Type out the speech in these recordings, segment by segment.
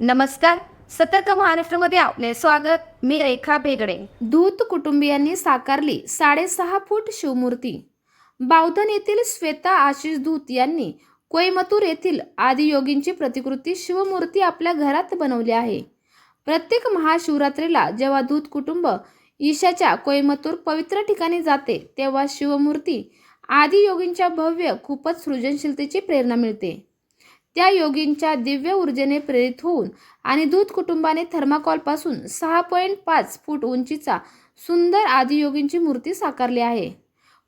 नमस्कार. सतर्क महाराष्ट्रामध्ये आपले स्वागत. मी रेखा बेगडे. दूत कुटुंबियांनी साकारली साडेसहा फूट शिवमूर्ती. बावधन येथील श्वेता आशिष दूत यांनी कोईमतूर येथील आदियोगींची प्रतिकृती शिवमूर्ती आपल्या घरात बनवली आहे. प्रत्येक महाशिवरात्रीला जेव्हा दूत कुटुंब ईशाच्या कोईमतूर पवित्र ठिकाणी जाते तेव्हा शिवमूर्ती आदियोगींच्या भव्य खूपच सृजनशीलतेची प्रेरणा मिळते. त्या योगींच्या दिव्य ऊर्जेने प्रेरित होऊन आणि दूध कुटुंबाने थर्माकॉलपासून सहा पॉईंट पाच फूट उंचीचा सुंदर आदियोगींची मूर्ती साकारली आहे.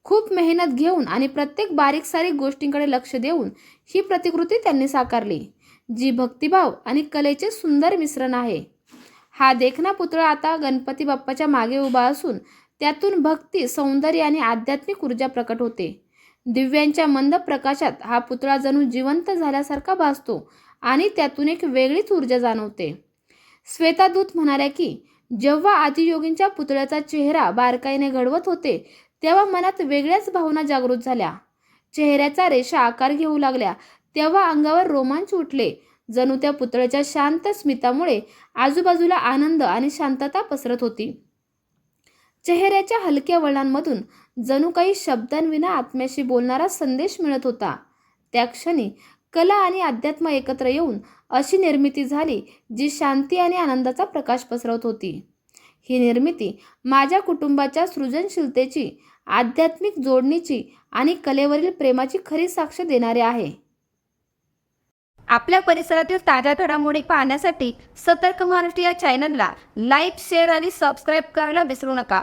खूप मेहनत घेऊन आणि प्रत्येक बारीक सारीक गोष्टींकडे लक्ष देऊन ही प्रतिकृती त्यांनी साकारली जी भक्तिभाव आणि कलेचे सुंदर मिश्रण आहे. हा देखणा पुतळा आता गणपती बाप्पाच्या मागे उभा असून त्यातून भक्ती सौंदर्य आणि आध्यात्मिक ऊर्जा प्रकट होते. दिव्यांच्या मंद प्रकाशात हा पुतळा जणू जिवंत झाल्यासारखा भासतो आणि त्यातून एक वेगळीच ऊर्जा जाणवते. श्वेतादूत म्हणाल्या की जेव्हा आदियोगींच्या पुतळ्याचा चेहरा बारकाईने घडवत होते तेव्हा मनात वेगळ्याच भावना जागृत झाल्या. चेहऱ्याचा रेषा आकार घेऊ लागल्या. तेव्हा अंगावर रोमांच उठले. जणू त्या पुतळ्याच्या शांत स्मितामुळे आजूबाजूला आनंद आणि शांतता पसरत होती. चेहऱ्याच्या हलक्या वळणांमधून जणू काही शब्दांविना आत्म्याशी बोलणारा संदेश मिळत होता. त्या क्षणी कला आणि अध्यात्म एकत्र येऊन अशी निर्मिती झाली जी शांती आणि आनंदाचा प्रकाश पसरवत होती. ही निर्मिती माझ्या कुटुंबाच्या सृजनशीलतेची आध्यात्मिक जोडणीची आणि कलेवरील प्रेमाची खरी साक्ष देणारी आहे. आपल्या परिसरातील ताज्या घडामोडी पाहण्यासाठी सतर्क महाराष्ट्र या चॅनलला लाईक शेअर आणि सबस्क्राईब करायला विसरू नका.